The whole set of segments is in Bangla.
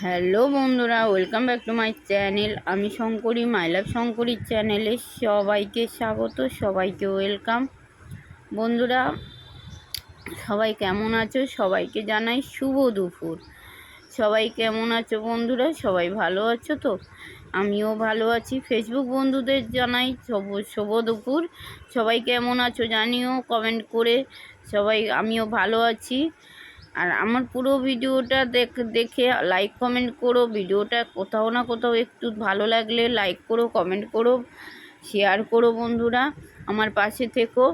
হ্যালো বন্ধুরা welcome back to my channel আমি শঙ্করী মাই লাভ শঙ্করীর চ্যানেলে সবাইকে স্বাগত, সবাইকে ওয়েলকাম বন্ধুরা, সবাই কেমন আছো? সবাইকে জানাই শুভ দুপুর। সবাই কেমন আছো বন্ধুরা? সবাই ভালো আছো তো? আমিও ভালো আছি। ফেসবুক বন্ধুদের জানাই শুভ শুভ দুপুর। সবাই কেমন আছো জানিও কমেন্ট করে। সবাই, আমিও ভালো আছি। আর আমার পুরো ভিডিওটা দেখ, দেখে লাইক কমেন্ট করো। ভিডিওটা কোথাও না কোথাও একটু ভালো লাগলে লাইক করো কমেন্ট করো শেয়ার করো বন্ধুরা, আমার পাশে থেকো।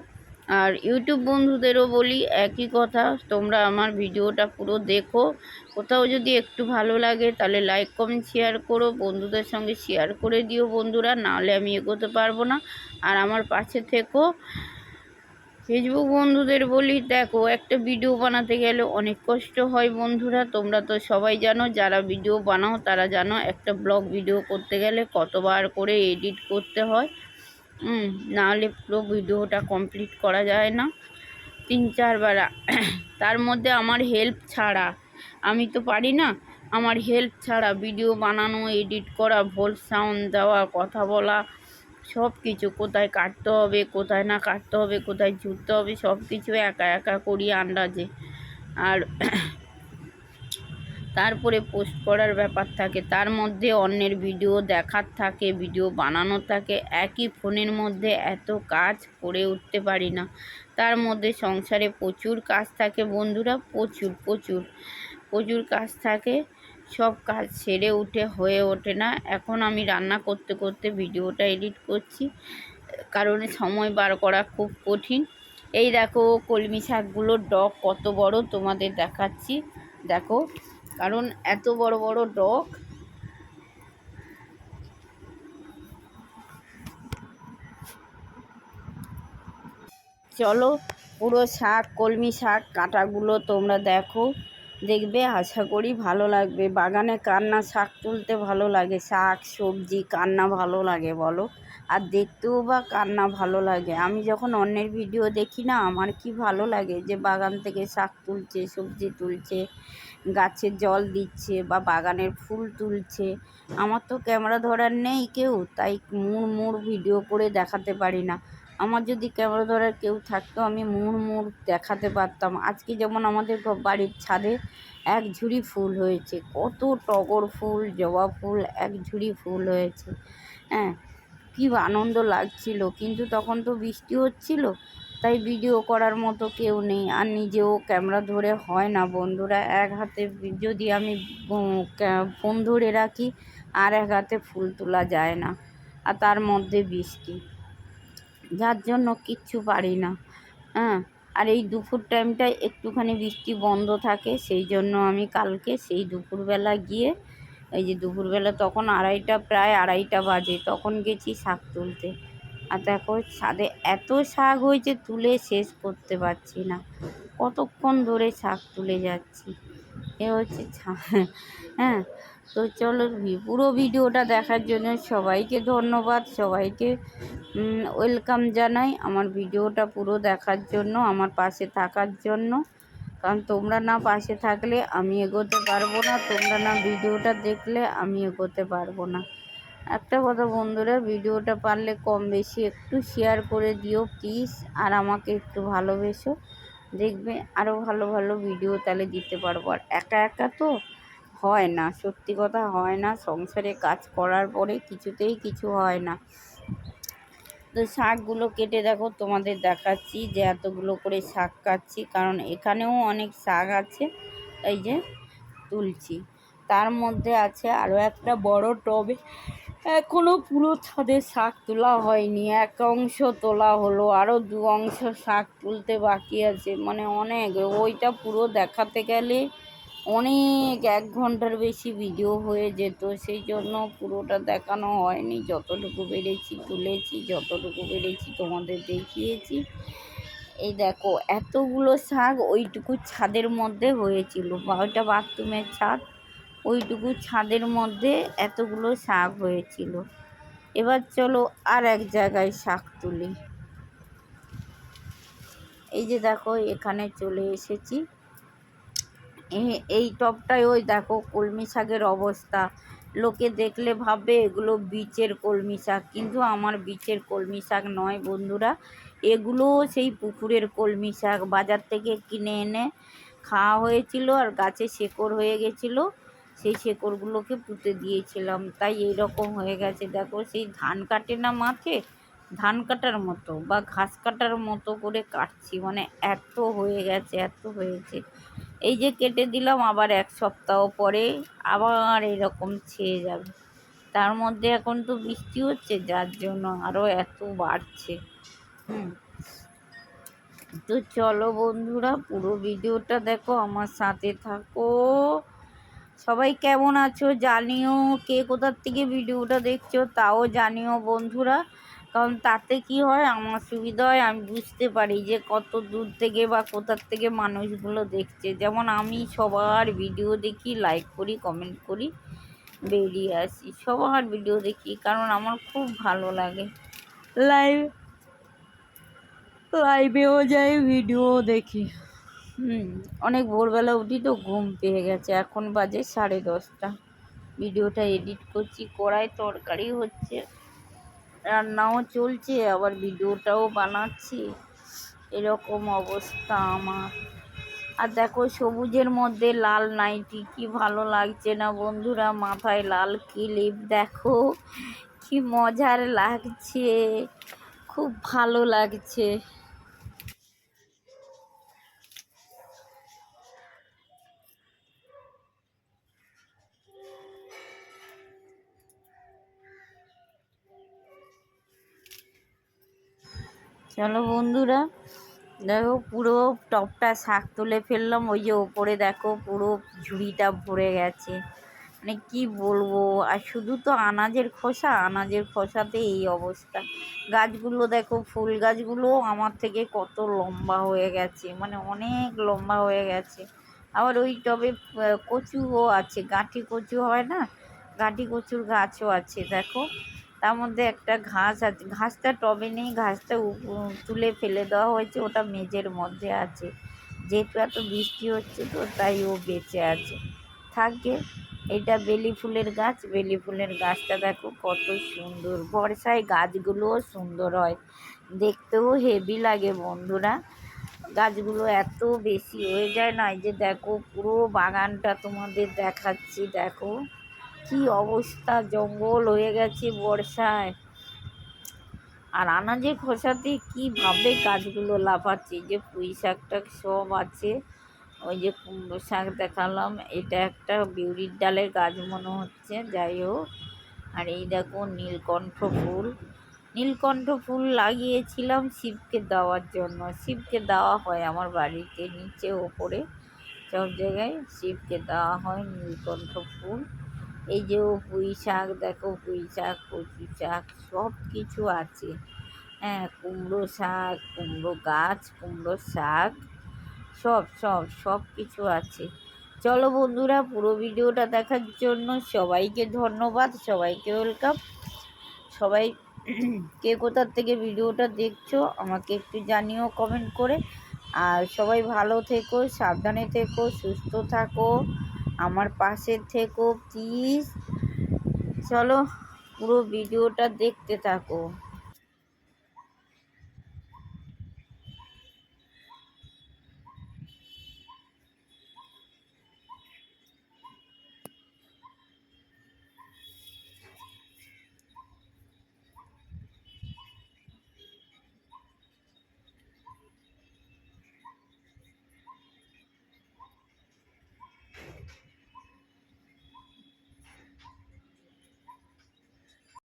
আর ইউটিউব বন্ধুদেরও বলি একই কথা, তোমরা আমার ভিডিওটা পুরো দেখো। কোথাও যদি একটু ভালো লাগে তাহলে লাইক কমেন্ট শেয়ার করো। বন্ধুদের সঙ্গে শেয়ার করে দিও বন্ধুরা, নাহলে আমি এগোতে পারব না। আর আমার পাশে থেকো। ফেসবুক বন্ধুদের বলি, দেখো, একটা ভিডিও বানাতে গেলে অনেক কষ্ট হয় বন্ধুরা। তোমরা তো সবাই জানো, যারা ভিডিও বানাও তারা জানো, একটা ব্লগ ভিডিও করতে গেলে কতবার করে এডিট করতে হয়। নাহলে পুরো ভিডিওটা কমপ্লিট করা যায় না। তিন চারবার, তার মধ্যে আমার হেল্প ছাড়া, আমি তো পারি না, আমার হেল্প ছাড়া ভিডিও বানানো এডিট করা ভোল সাউন্ড দেওয়া, কথা বলা সব কিছু কোথায় কাটতে হবে, কোথায় না কাটতে হবে, কোথায় জুড়তে হবে সব কিছু একা একা করি আন্দাজে। আর তারপরে পোস্ট করার ব্যাপার থাকে, তার মধ্যে অন্যের ভিডিও দেখার থাকে ভিডিও বানানোর থাকে, একই ফোনের মধ্যে এত কাজ করে উঠতে পারি না। তার মধ্যে সংসারে প্রচুর কাজ থাকে বন্ধুরা, প্রচুর প্রচুর প্রচুর কাজ থাকে। সব কাজ সেরে উঠে, হয়ে ওঠে না। এখন আমি রান্না করতে করতে ভিডিওটা এডিট করছি, কারণ সময় বার করা খুব কঠিন। এই দেখো কলমি শাকগুলোর ডগ কত বড়, তোমাদের দেখাচ্ছি। দেখো, কারণ এত বড় বড় ডগ। চলো পুরো শাক, কলমি শাক, কাঁটাগুলো তোমরা দেখো। দেখবে, আশা করি ভালো লাগবে। বাগানে কান্না, শাক তুলতে ভালো লাগে। শাক, সবজি, কান্না ভালো লাগে, বলো। আর দেখতেও বা কান্না ভালো লাগে। আমি যখন অন্যের ভিডিও দেখি না, আমার কি ভালো লাগে যে বাগান থেকে শাক তুলছে, সবজি তুলছে, গাছে জল দিচ্ছে বা বাগানের ফুল তুলছে। আমার তো ক্যামেরা ধরার নেই কেউ, তাই মুড় মুড় ভিডিও করে দেখাতে পারি না। আমার যদি ক্যামেরা ধরার কেউ থাকতো, আমি মুড় মুড় দেখাতে পারতাম। আজকে যেমন আমাদের বাড়ির ছাদে এক ঝুড়ি ফুল হয়েছে, কত টগর ফুল, জবা ফুল, এক ঝুড়ি ফুল হয়েছে। হ্যাঁ কী আনন্দ লাগছিল। কিন্তু তখন তো বৃষ্টি হচ্ছিল, তাই ভিডিও করার মতো কেউ নেই। আর নিজেও ক্যামেরা ধরে হয় না বন্ধুরা। এক হাতে যদি আমি ফোন ধরে রাখি, আর এক হাতে ফুল তোলা যায় না। আর তার মধ্যে বৃষ্টি। যার জন্য কিচ্ছু পারি না। হ্যাঁ আর এই দুপুর টাইমটায় একটুখানি বৃষ্টি বন্ধ থাকে, সেই জন্য আমি কালকে সেই দুপুরবেলা গিয়ে, এই যে দুপুরবেলা তখন আড়াইটা, প্রায় আড়াইটা বাজে, তখন গেছি শাক তুলতে। আর দেখো, ছাদে এত শাক হয়েছে তুলে শেষ করতে পারছি না। কতক্ষণ ধরে শাক তুলে যাচ্ছি। এ হচ্ছে হ্যাঁ তো চলো পুরো ভিডিওটা দেখার জন্য সবাইকে ধন্যবাদ, সবাইকে ওয়েলকাম জানাই আমার ভিডিওটা পুরো দেখার জন্য, আমার পাশে থাকার জন্য। কারণ তোমরা না পাশে থাকলে আমি এগোতে পারব না, তোমরা না ভিডিওটা দেখলে আমি এগোতে পারব না। একটা কথা বন্ধুরা, ভিডিওটা পারলে কম বেশি একটু শেয়ার করে দিও প্লিজ আর আমাকে একটু ভালোবেসো। দেখবে আরও ভালো ভালো ভিডিও তাহলে দিতে পারব। আর একা একা তো হয় না, সত্যি কথা হয় না। সংসারে কাজ করার পরে কিছুতেই কিছু হয় না। তো শাকগুলো কেটে দেখো, তোমাদের দেখাচ্ছি যে এতগুলো করে শাক কাটছি, কারণ এখানেও অনেক শাক আছে, এই যে তুলছি। তার মধ্যে আছে আরও একটা বড় টবে এখনও পুরো ছাদের শাক তোলা হয়নি, এক অংশ তোলা হলো আরও দু অংশ শাক তুলতে বাকি আছে মানে অনেক, ওইটা পুরো দেখাতে গেলে অনেক, এক ঘণ্টার বেশি ভিডিও হয়ে যেত, সেই জন্য পুরোটা দেখানো হয়নি, যতটুকু পেরেছি তুলেছি, যতটুকু পেরেছি তোমাদের দেখিয়েছি। এই দেখো, এতগুলো শাক ওইটুকু ছাদের মধ্যে হয়েছিল, বা ওইটা বাথরুমের ছাদ। ওইটুকু ছাদের মধ্যে এতগুলো শাক হয়েছিল। এবার চলো আর এক জায়গায় শাক তুলি। এই যে দেখো, এখানে চলে এসেছি। এই টপটায় ওই দেখো, কলমি শাকের অবস্থা। লোকে দেখলে ভাববে এগুলো বীচের কলমি শাক, কিন্তু আমার বীচের কলমি শাক নয় বন্ধুরা। এগুলো সেই পুকুরের কলমি শাক। বাজার থেকে কিনে এনে খাওয়া হয়েছিল আর গাছে শেকড় হয়ে গেছিল। সেই শেকড়গুলোকে পুঁতে দিয়েছিলাম। তাই এই রকম হয়ে গেছে। দেখো, সেই ধান কাটে না মাঠে, ধান কাটার মতো বা ঘাস কাটার মতো করে কাটছি। মানে এত হয়ে গেছে, এত হয়েছে। এই যে কেটে দিলাম, আবার এক সপ্তাহ পরে আবার এরকম ছেয়ে যাবে। তার মধ্যে এখন তো বৃষ্টি হচ্ছে, যার জন্য আরও এত বাড়ছে। হুম। তো চলো বন্ধুরা, পুরো ভিডিওটা দেখো, আমার সাথে থাকো। সবাই কেমন আছো জানিও, কে কোথার থেকে ভিডিওটা দেখছ তাও জানিও বন্ধুরা, কারণ তাতে কি হয়, আমার সুবিধা হয়, আমি বুঝতে পারি যে কত দূর থেকে বা কোথার থেকে মানুষগুলো দেখছে। যেমন আমি সবার ভিডিও দেখি লাইক করি কমেন্ট করি, বেরিয়ে আসি। সবার ভিডিও দেখি, কারণ আমার খুব ভালো লাগে। লাইভ লাইভেও যাই ভিডিও দেখি। হুম, অনেক ভোরবেলা উঠি তো ঘুম পেয়ে গেছে। এখন বাজে সাড়ে দশটা। ভিডিওটা এডিট করছি, কড়াই তরকারি হচ্ছে, রান্নাও চলছে, আবার ভিডিওটাও বানাচ্ছি। এরকম অবস্থা আমার। আর দেখো সবুজের মধ্যে লাল নাইটি, কি ভালো লাগছে না বন্ধুরা, মাথায় লাল ক্লিপ, দেখো কি মজার লাগছে, খুব ভালো লাগছে। চলো বন্ধুরা, দেখো পুরো টপটা শাক তুলে ফেললাম, ওই যে ওপরে দেখো পুরো ঝুড়িটা ভরে গেছে। মানে কি বলব, আর শুধু তো আনাজের খোসা, আনাজের খোসাতে এই অবস্থা। গাছগুলো দেখো, ফুল গাছগুলো আমার থেকে কত লম্বা হয়ে গেছে মানে অনেক লম্বা হয়ে গেছে। আবার ওই টবে কচুও আছে, গাঁঠি কচু হয় না? গাঁঠি কচুর গাছও আছে, দেখো। তার মধ্যে একটা ঘাস আছে। ঘাসটা টবে নেই, ঘাসটা তুলে ফেলে দেওয়া হয়েছে, ওটা মেজের মধ্যে আছে। যেহেতু এত বৃষ্টি হচ্ছে তো তাই ও বেঁচে আছে। থাকে, এটা বেলি ফুলের গাছ, বেলি ফুলের গাছটা দেখো কত সুন্দর। বর্ষায় গাছগুলোও সুন্দর হয়। দেখতেও হেভি লাগে বন্ধুরা। গাছগুলো এত বেশি হয়ে যায় না যে দেখো পুরো বাগানটা তোমাদের দেখাচ্ছি, দেখো। কি অবস্থা? জঙ্গল হয়ে গেছে বর্ষায়। আর আনাজের খোসাতে কীভাবে গাছগুলো লাফাচ্ছে? যে পুঁই শাক টাক সব আছে। ওই যে কুমড়ো শাক দেখালাম, এটা একটা বিউরির ডালের গাছ মনে হচ্ছে, যাই হোক। আর এই দেখো নীলকণ্ঠ ফুল। নীলকণ্ঠ ফুল লাগিয়েছিলাম শিবকে দেওয়ার জন্য। শিবকে দেওয়া হয় আমার বাড়িতে, নিচে, ওপরে। সব জায়গায় শিবকে দেওয়া হয় নীলকণ্ঠ ফুল। এই যে পুঁই শাক, দেখো পুঁই শাক, কচু শাক সব কিছু আছে। হ্যাঁ কুমড়ো শাক, কুমড়ো গাছ, কুমড়ো শাক, সব সব সব কিছু আছে। চলো বন্ধুরা, পুরো ভিডিওটা দেখার জন্য সবাইকে ধন্যবাদ, সবাইকে ওয়েলকাম। সবাই, কে কোথার থেকে ভিডিওটা দেখছ, আমাকে একটু জানিও কমেন্ট করে। আর সবাই ভালো থেকো, সাবধানে থেকো, সুস্থ থাকো। আমার পাশে থেকো প্লিজ চলো পুরো ভিডিওটা দেখতে থাকো।